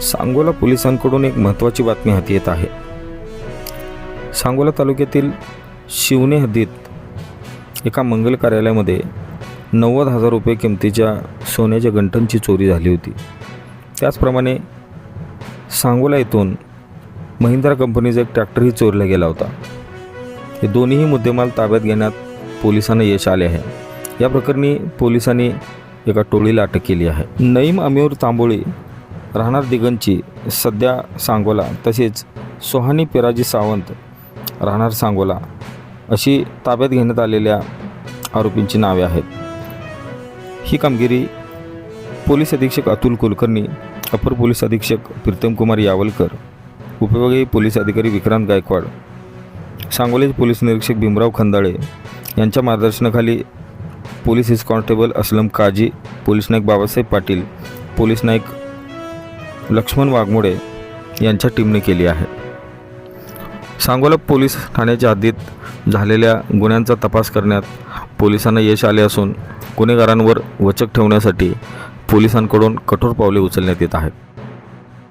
सांगोला पोलिसांकडून एक महत्त्वाची बातमी हाती येत आहे. सांगोला तालुक्यातील शिवणे हद्दीत एका मंगल कार्यालयामध्ये नव्वद हजार रुपये किमतीच्या सोन्याच्या गंठनची चोरी झाली होती. त्याचप्रमाणे सांगोला येथून महिंद्रा कंपनीचा एक ट्रॅक्टरही चोरला गेला होता. हे दोन्हीही मुद्देमाल ताब्यात घेण्यात पोलिसांना यश आले आहे. या प्रकरणी पोलिसांनी एका टोळीला अटक केली आहे. नईम अमीर तांबोळी राहणार दिगंची सध्या सांगोला तसेच सोहानी पिराजी सावंत राहणार सांगोला अशी ताब्यात घेण्यात आलेल्या आरोपींची नावे आहेत. ही कामगिरी पोलीस अधीक्षक अतुल कुलकर्णी अपर पोलीस अधीक्षक प्रीतम कुमार यावलकर उपविभागीय पोलीस अधिकारी विक्रांत गायकवाड सांगोले पोलीस निरीक्षक भीमराव खंदाळे यांच्या मार्गदर्शनाखाली police head constable Aslam Kazi police Naik Babasaheb Patil police Naik Laxman Waghmode यांच्या टीमने केली आहे. सांगोला पोलीस ठाण्याच्या हद्दीत झालेल्या गुन्ह्यांचा तपास करण्यात पोलिसांना यश आले असून गुन्हेगारांवर वचक ठेवण्यासाठी पोलिसांकडून कठोर पावले उचलण्यात येत आहेत.